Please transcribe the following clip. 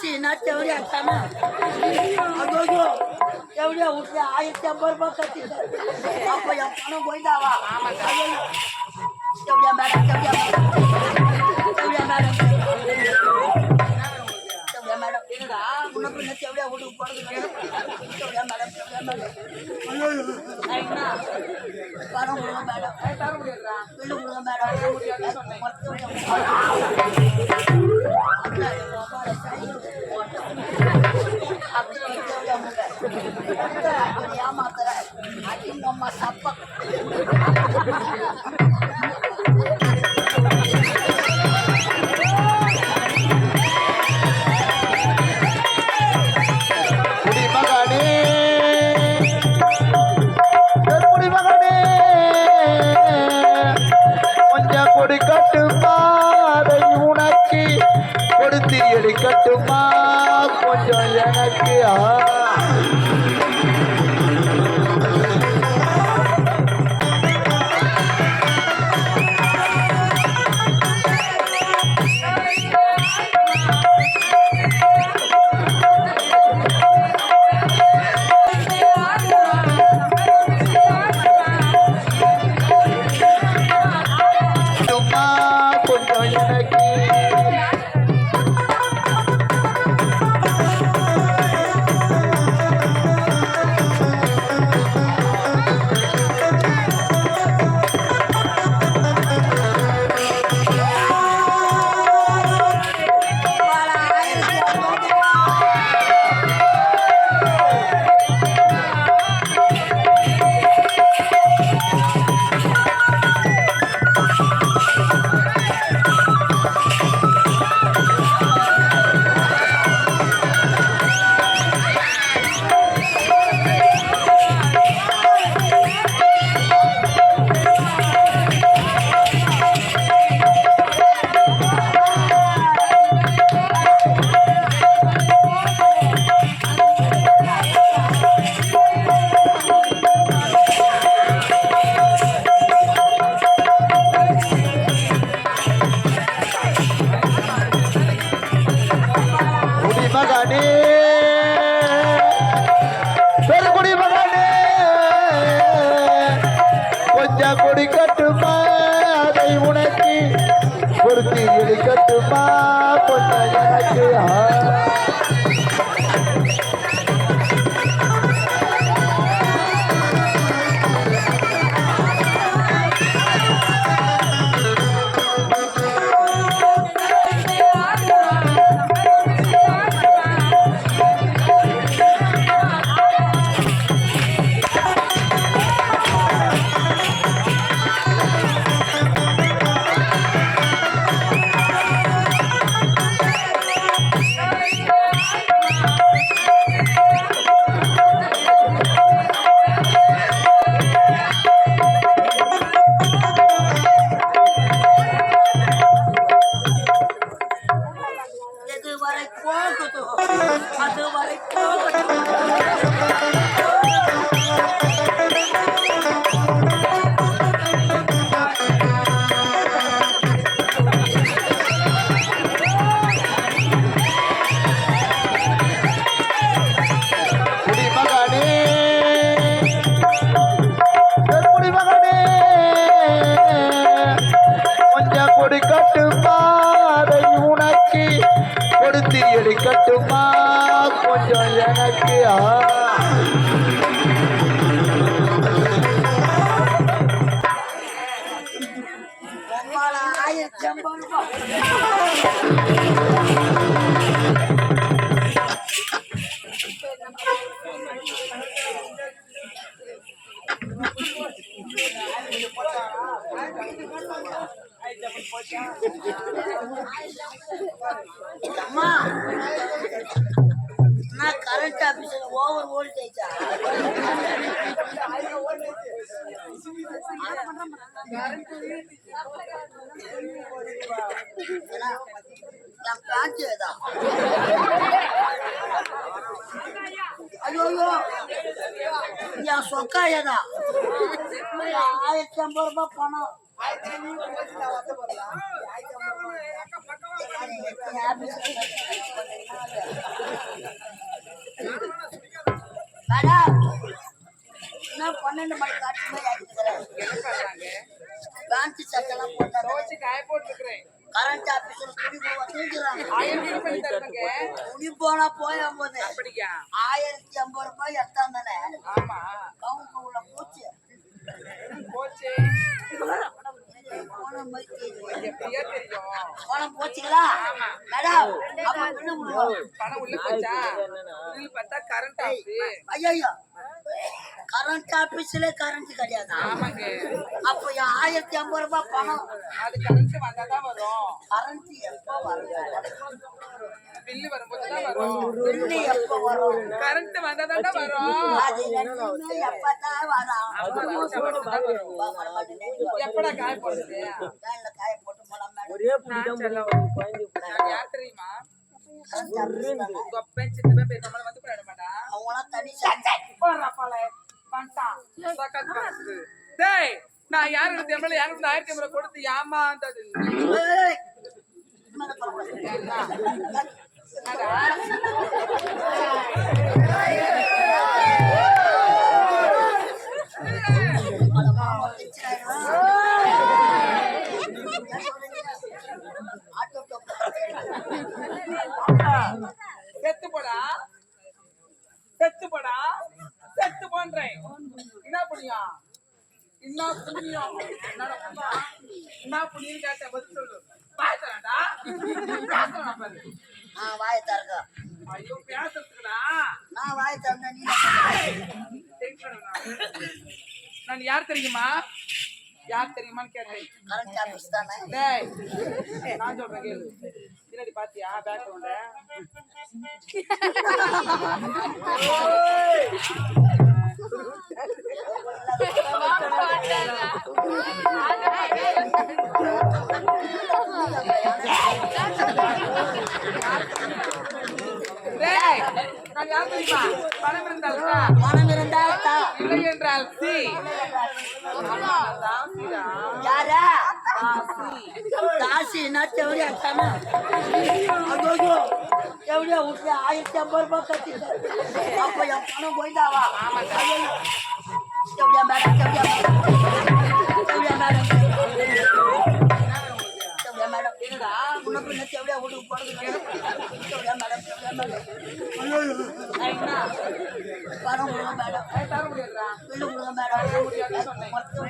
சீனா செவடியா தானே ஐயோ செவடியா விட்டு ஆயிரத்தி ஐம்பது ரூபாய் கட்டி அப்போ என் பணம் போயிட்டாவா செவடியா மேடம் செவடியா மேடம் முன்ன பின்ன செவடியா வீட்டுக்கு செவடியா மேடம் மேடம்? பணம் கொடுங்க மேடம்? தர முடியாதா பில்லு கொடுங்க மேடம். ஏமாத்துற அம்மா சப்ப. கொஞ்சம் எனக்கு ஆ. Bye. அம்மா. நான் கரண்ட் ஆபீஸ்ல ஓவர் வோல்டேஜா என் பேண்ட் ஏதா ஐயோ ஐயோ. என் சொக்கா ஏதா? ஆயிரத்தி ஐம்பது ரூபாய் பணம். பன்னெண்டு மணிக்கு ஆச்சு மாதிரி ஆகிக்கிறேன் பேண்ட் சட்டை எல்லாம் கரண்ட் ஆபீஸ்ல துணி போவா தூங்கிறாங்க துணி போனா போய் போது ஆயிரத்தி ஐம்பது ரூபாய் எடுத்தாந்தானே ஆமா. கவுன் கவுல போச்சு. போச்சுங்களா? மேடம் அப்ப பில்லு கொடுங்க பணம் உள்ள போச்சா? உள்ள பார்த்தா கரண்ட் ஆகுது ஐயோ கரண்ட் ஆபீஸ்ல கரண்ட் கிடையாது. ஆமாங்க. அப்ப ஆயிரத்தி ஐம்பது ரூபாய் பணம். அது கரண்ட் வந்தாதான் வரும். கரண்ட் எப்போ வரும்? பில்லு வரும்போது தான் வரும். பில்லு எப்போ வரும்? கரண்ட் வந்தாதான் வரும். அது ரெண்டுமே எப்பதான் வரும். எப்படா காய வேன்ல காய யார் தெரியுமா. உங்க அப்பன் சித்தப்பன் பேர் நம்மள வந்து போயிட மாட்டா? தனி சண்டை போடுறா பாலே. வந்துட்டான் பக்கத்து பக்கத்து டேய் நான் யாருக்கு ஆயிரத்தி ஐம்பது கொடுத்து ஏமாந்தது? ஏய், மேல என்ன புண்ணியம் என்ன புண்ணியம் என்னடா? என்ன புண்ணியம் கேட்ட பதில் சொல்லு. பாத்துறாடா பேசுறான் பாரு. நான் வாயை திறக்க. ஐயோ பேசுறதுக்குடா. நான் வாயை திறந்தா நீ. நான் யார் தெரியுமா? யார் தெரியுமான்னு கேட்டேன். கரண்ட் ஆபீஸ் தானே? டேய் நான் சொல்றேன் கேளு. பின்னாடி பாத்தியா? பேக்ரவுண்ட பணம் இருந்தால் பணம் இருந்தா தா. இல்லை என்றால் சி. யாரா. காசு என்ன செவடியா செவடியா விட்டு ஆயிரத்தி ஐம்பது ரூபாய் கட்டி அப்ப என் பணம் போயிட்டாவா? செவடியா மேடம்? செவடியா மேடம்? செவடியா மேடம்? என்னடா? முன்ன பின்ன செவடியா வீட்டுக்கு போறது செவடியா மேடம்? செவடியா மேடம்? பணம் கொடுங்க மேடம். பில்லு கொடுங்க மேடம். ஏமாத்துற